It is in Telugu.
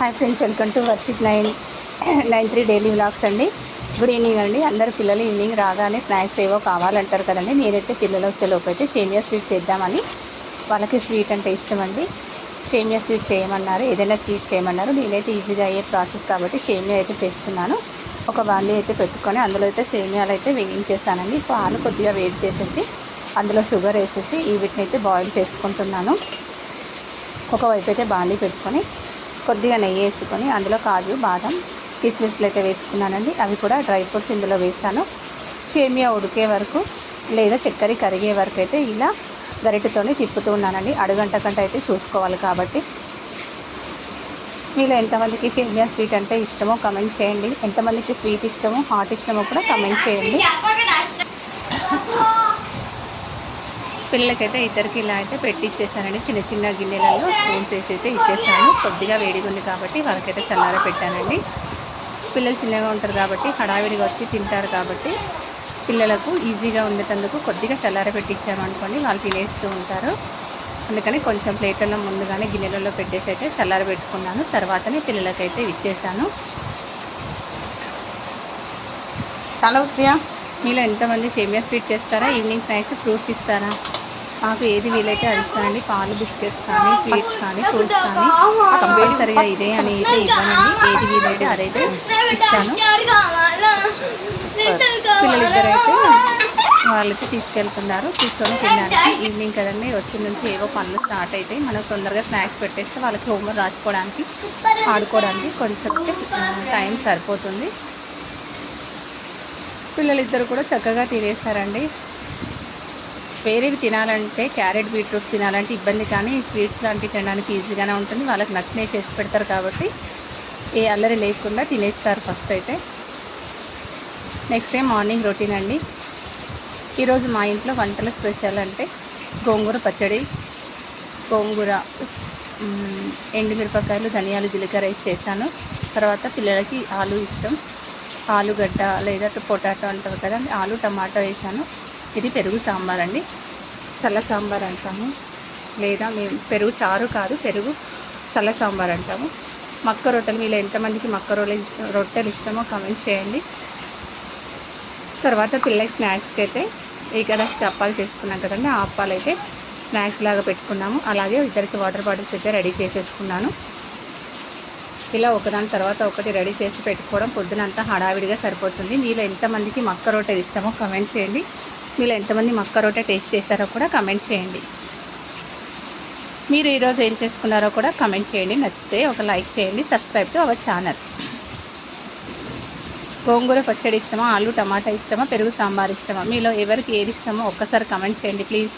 Hi friends welcome to worship nine nine three daily vlogs అండి. గుడ్ ఈవినింగ్ అండి. అందరు పిల్లలు ఈవినింగ్ రాగానే స్నాక్స్ ఏవో కావాలంటారు కదండి. నేనైతే పిల్లలు వచ్చేలోపు అయితే షేమియా స్వీట్ చేద్దామని. వాళ్ళకి స్వీట్ అంటే ఇష్టం అండి. షేమియా స్వీట్ చేయమన్నారు. ఏదైనా స్వీట్ చేయమన్నారు. నేనైతే ఈజీగా అయ్యే ప్రాసెస్ కాబట్టి షేమియా అయితే చేస్తున్నాను. ఒక బాండీ అయితే పెట్టుకొని అందులో అయితే సేమియాలు అయితే వేయించేస్తానండి పాలు కొద్దిగా వేడి చేసేసి అందులో షుగర్ వేసేసి ఈ వీటిని అయితే బాయిల్ చేసుకుంటున్నాను. ఒకవైపు అయితే బాండీ పెట్టుకొని కొద్దిగా నెయ్యి వేసుకొని అందులో కాజు బాదం కిస్మిస్లు అయితే వేసుకున్నానండి. అవి కూడా డ్రై ఫ్రూట్స్ ఇందులో వేస్తాను. షేమియా ఉడికే వరకు లేదా చక్కెర కరిగే వరకు అయితే ఇలా గరిటతోనే తిప్పుతూ ఉన్నానండి. అడుగంట కంటే అయితే చూసుకోవాలి కాబట్టి. మీలో ఎంతమందికి షేమియా స్వీట్ అంటే ఇష్టమో కమెంట్ చేయండి. ఎంతమందికి స్వీట్ ఇష్టమో హాట్ ఇష్టమో కూడా కమెంట్ చేయండి. పిల్లలకైతే ఇద్దరికి ఇలా అయితే పెట్టిచ్చేసానండి. చిన్న చిన్న గిన్నెలలో స్పూన్స్ వేసి అయితే ఇచ్చేసాను. కొద్దిగా వేడిగా ఉంది కాబట్టి వాళ్ళకైతే చల్లార పెట్టానండి. పిల్లలు చిన్నగా ఉంటారు కాబట్టి హడావిడిగా వచ్చి తింటారు కాబట్టి పిల్లలకు ఈజీగా ఉండేటందుకు కొద్దిగా చల్లార పెట్టించాము అనుకోండి వాళ్ళు తినేస్తూ ఉంటారు. అందుకని కొంచెం ప్లేట్లలో ముందుగానే గిన్నెలలో పెట్టేసి అయితే చల్లార పెట్టుకున్నాను. తర్వాతనే పిల్లలకైతే ఇచ్చేసాను. తలవసియా మీలో ఎంతమంది సేమియా స్వీట్ చేస్తారా? ఈవినింగ్ స్నాక్స్ ఫ్రూట్స్ ఇస్తారా? మాకు ఏది వీలైతే అది పాలు బిస్కెట్స్ కానీ స్వీట్స్ కానీ ఫ్రూట్స్ కానీ కంపల్సరీగా ఇదే అని అయితే ఇవ్వనండి. ఏది వీలైతే అదైతే ఇస్తాను. పిల్లలిద్దరైతే వాళ్ళకి తీసుకెళ్తున్నారు. తీసుకొని తినడానికి ఈవినింగ్ కదండి వచ్చిన నుంచి ఏవో పనులు స్టార్ట్ అవుతాయి మనం తొందరగా స్నాక్స్ పెట్టేస్తే వాళ్ళకి హోంవర్క్ రాసుకోవడానికి ఆడుకోవడానికి కొంచెం టైం సరిపోతుంది. పిల్లలిద్దరు కూడా చక్కగా తినేస్తారండి వేరేవి తినాలంటే క్యారెట్ బీట్రూట్ తినాలంటే ఇబ్బంది కానీ స్వీట్స్ లాంటివి తినడానికి ఈజీగానే ఉంటుంది. వాళ్ళకి నచ్చినవి చేసి పెడతారు కాబట్టి ఏ అల్లరి లేకుండా తినేస్తారు ఫస్ట్ అయితే. నెక్స్ట్ డే మార్నింగ్ రొటీన్ అండి. ఈరోజు మా ఇంట్లో వంటల స్పెషల్ అంటే గోంగూర పచ్చడి గోంగూర ఎండుమిరపకాయలు ధనియాలు జీలకర్ర వేసి చేశాను. తర్వాత పిల్లలకి ఆలు ఇష్టం. ఆలుగడ్డ లేదా పొటాటో అంటారు కదా ఆలు టమాటో వేసాను ఇది పెరుగు సాంబార్ అండి. చల్ల సాంబార్ అంటాము. లేదా మేము పెరుగు చారు కాదు పెరుగు చల్ల సాంబార్ అంటాము. మక్క రొట్టెలు మీలో ఎంతమందికి మక్క రొట్టెలు రొట్టెలు ఇష్టమో కమెంట్ చేయండి. తర్వాత పిల్లలకి స్నాక్స్కి అయితే ఇక్కడ అప్పాలు చేసుకున్నాం కదండి. ఆ అప్పాలు అయితే స్నాక్స్ లాగా పెట్టుకున్నాము. అలాగే ఇద్దరికి వాటర్ బాటిల్స్ అయితే రెడీ చేసేసుకున్నాను. ఇలా ఒకదాని తర్వాత ఒకటి రెడీ చేసి పెట్టుకోవడం పొద్దునంతా హడావిడిగా సరిపోతుంది. మీలో ఎంతమందికి మక్క రొట్టెలు ఇష్టమో కమెంట్ చేయండి. మీలో ఎంతమంది మక్క రొట్టె టేస్ట్ చేశారో కూడా కమెంట్ చేయండి. మీరు ఈరోజు ఏం చేసుకున్నారో కూడా కమెంట్ చేయండి. నచ్చితే ఒక లైక్ చేయండి. సబ్స్క్రైబ్ టు అవర్ ఛానల్ గోంగూర పచ్చడి ఇష్టమా? ఆలు టమాటా ఇష్టమా? పెరుగు సాంబార్ ఇష్టమా? మీలో ఎవరికి ఏది ఇష్టమో ఒక్కసారి కమెంట్ చేయండి ప్లీజ్